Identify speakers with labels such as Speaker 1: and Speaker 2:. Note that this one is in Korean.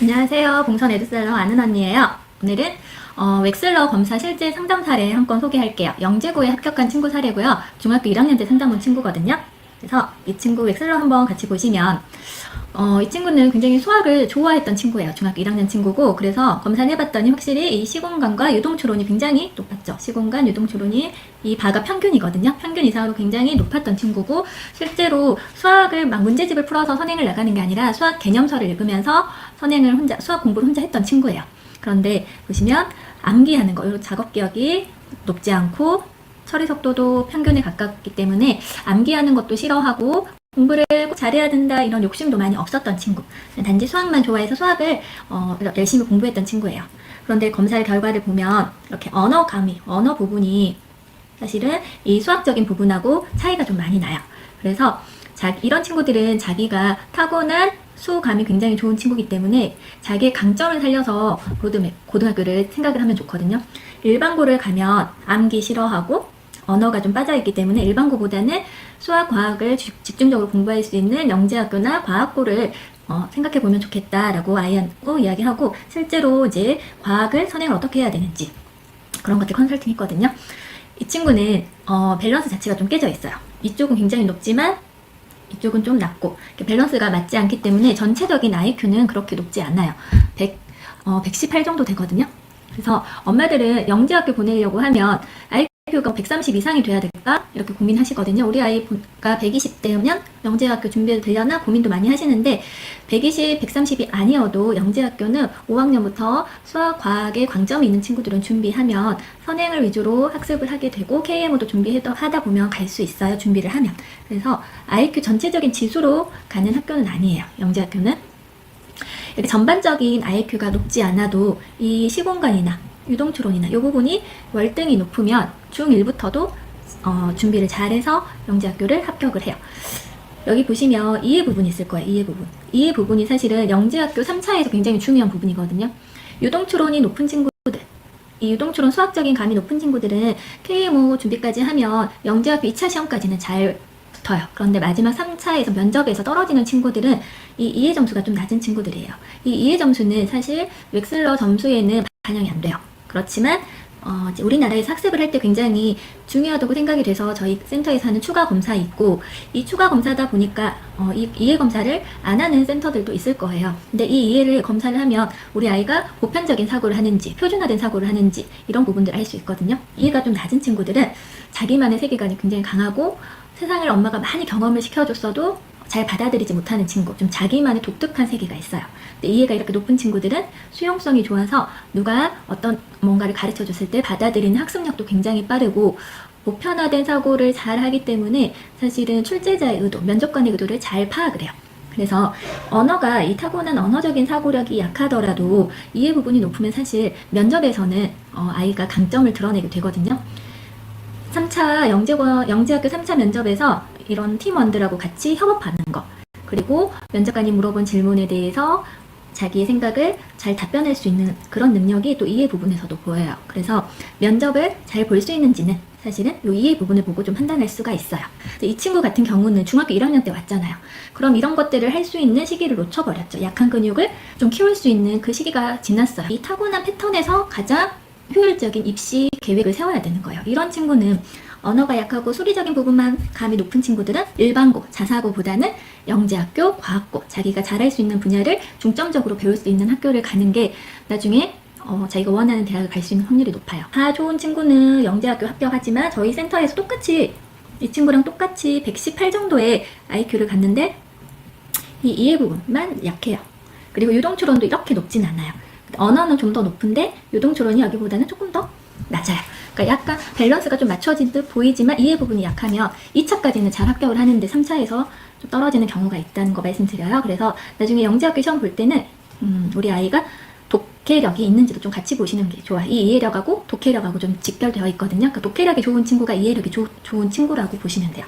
Speaker 1: 안녕하세요. 봉선 에드셀러 아는 언니예요. 오늘은 어, 웩슬러 검사 실제 상담 사례 한 건 소개할게요. 영재고에 합격한 친구 사례고요. 중학교 1학년 때 상담 온 친구거든요. 그래서 이 친구 웩슬러 한번 같이 보시면 어, 이 친구는 굉장히 수학을 좋아했던 친구예요. 중학교 1학년 친구고 그래서 검사를 해봤더니 확실히 이 시공간과 유동추론이 굉장히 높았죠. 시공간, 유동추론이 이 바가 평균이거든요. 평균 이상으로 굉장히 높았던 친구고 실제로 수학을 막 문제집을 풀어서 선행을 나가는 게 아니라 수학 개념서를 읽으면서 선행을 혼자 수학 공부를 혼자 했던 친구예요. 그런데 보시면 암기하는 거, 이 작업 기억이 높지 않고 처리 속도도 평균에 가깝기 때문에 암기하는 것도 싫어하고 공부를 꼭 잘해야 된다 이런 욕심도 많이 없었던 친구. 단지 수학만 좋아해서 수학을 어, 열심히 공부했던 친구예요. 그런데 검사 결과를 보면 이렇게 언어 감이, 언어 부분이 사실은 이 수학적인 부분하고 차이가 좀 많이 나요. 그래서 자, 이런 친구들은 자기가 타고난 수감이 굉장히 좋은 친구이기 때문에 자기의 강점을 살려서 고등, 고등학교를 생각을 하면 좋거든요. 일반고를 가면 암기 싫어하고 언어가 좀 빠져있기 때문에 일반고보다는 수학, 과학을 주- 집중적으로 공부할 수 있는 영재학교나 과학고를 어, 생각해 보면 좋겠다라고 아이하고 이야기하고 실제로 이제 과학을 선행을 어떻게 해야 되는지 그런 것들 컨설팅 했거든요. 이 친구는 어, 밸런스 자체가 좀 깨져 있어요. 이쪽은 굉장히 높지만 이쪽은 좀 낮고 밸런스가 맞지 않기 때문에 전체적인 IQ는 그렇게 높지 않아요. 100, 어, 118 정도 되거든요. 그래서 엄마들은 영재학교 보내려고 하면 IQ가 130 이상이 돼야 될까? 이렇게 고민하시거든요. 우리 아이가 120대면 영재학교 준비해도 되려나 고민도 많이 하시는데 120, 130이 아니어도 영재학교는 5학년부터 수학, 과학에 강점이 있는 친구들은 준비하면 선행을 위주로 학습을 하게 되고 KMO도 준비하다 보면 갈 수 있어요. 준비를 하면. 그래서 IQ 전체적인 지수로 가는 학교는 아니에요. 영재학교는. 이렇게 전반적인 IQ가 높지 않아도 이 시공간이나 유동추론이나 이 부분이 월등히 높으면 중1부터도 어, 준비를 잘해서 영재학교를 합격을 해요. 여기 보시면 이해 부분이 있을 거예요. 이해 부분. 이해 부분이 사실은 영재학교 3차에서 굉장히 중요한 부분이거든요. 유동추론이 높은 친구들. 이 유동추론 수학적인 감이 높은 친구들은 KMO 준비까지 하면 영재학교 2차 시험까지는 잘 붙어요. 그런데 마지막 3차에서 면접에서 떨어지는 친구들은 이 이해 점수가 좀 낮은 친구들이에요. 이 이해 점수는 사실 웩슬러 점수에는 반영이 안 돼요. 그렇지만 어, 우리나라에서 학습을 할 때 굉장히 중요하다고 생각이 돼서 저희 센터에서 하는 추가 검사 있고 이 추가 검사다 보니까 어, 이 이해 검사를 안 하는 센터들도 있을 거예요. 근데 이 이해를 검사를 하면 우리 아이가 보편적인 사고를 하는지 표준화된 사고를 하는지 이런 부분들을 알 수 있거든요. 이해가 좀 낮은 친구들은 자기만의 세계관이 굉장히 강하고 세상을 엄마가 많이 경험을 시켜줬어도 잘 받아들이지 못하는 친구, 좀 자기만의 독특한 세계가 있어요. 근데 이해가 이렇게 높은 친구들은 수용성이 좋아서 누가 어떤 뭔가를 가르쳐 줬을 때 받아들이는 학습력도 굉장히 빠르고 보편화된 사고를 잘 하기 때문에 사실은 출제자의 의도, 면접관의 의도를 잘 파악을 해요. 그래서 언어가 이 타고난 언어적인 사고력이 약하더라도 이해 부분이 높으면 사실 면접에서는 어, 아이가 강점을 드러내게 되거든요. 3차 영재고, 영재학교 3차 면접에서 이런 팀원들하고 같이 협업하는 거. 그리고 면접관이 물어본 질문에 대해서 자기의 생각을 잘 답변할 수 있는 그런 능력이 또 이해 부분에서도 보여요. 그래서 면접을 잘 볼 수 있는지는 사실은 이 이해 부분을 보고 좀 판단할 수가 있어요. 이 친구 같은 경우는 중학교 1학년 때 왔잖아요. 그럼 이런 것들을 할 수 있는 시기를 놓쳐버렸죠. 약한 근육을 좀 키울 수 있는 그 시기가 지났어요. 이 타고난 패턴에서 가장 효율적인 입시 계획을 세워야 되는 거예요. 이런 친구는 언어가 약하고 수리적인 부분만 감이 높은 친구들은 일반고, 자사고보다는 영재학교, 과학고, 자기가 잘할 수 있는 분야를 중점적으로 배울 수 있는 학교를 가는 게 나중에 어, 자기가 원하는 대학을 갈 수 있는 확률이 높아요. 다 좋은 친구는 영재학교 합격하지만 저희 센터에서 똑같이 이 친구랑 똑같이 118 정도의 IQ를 갔는데 이 이해 부분만 약해요. 그리고 유동추론도 이렇게 높진 않아요. 언어는 좀 더 높은데 유동추론이 여기보다는 조금 더 낮아요. 그러니까 약간 밸런스가 좀 맞춰진 듯 보이지만 이해 부분이 약하면 2차까지는 잘 합격을 하는데 3차에서 좀 떨어지는 경우가 있다는 거 말씀드려요. 그래서 나중에 영재학교 시험 볼 때는 음, 우리 아이가 독해력이 있는지도 좀 같이 보시는 게 좋아요. 이 이해력하고 독해력하고 좀 직결되어 있거든요. 그러니까 독해력이 좋은 친구가 이해력이 조- 좋은 친구라고 보시면 돼요.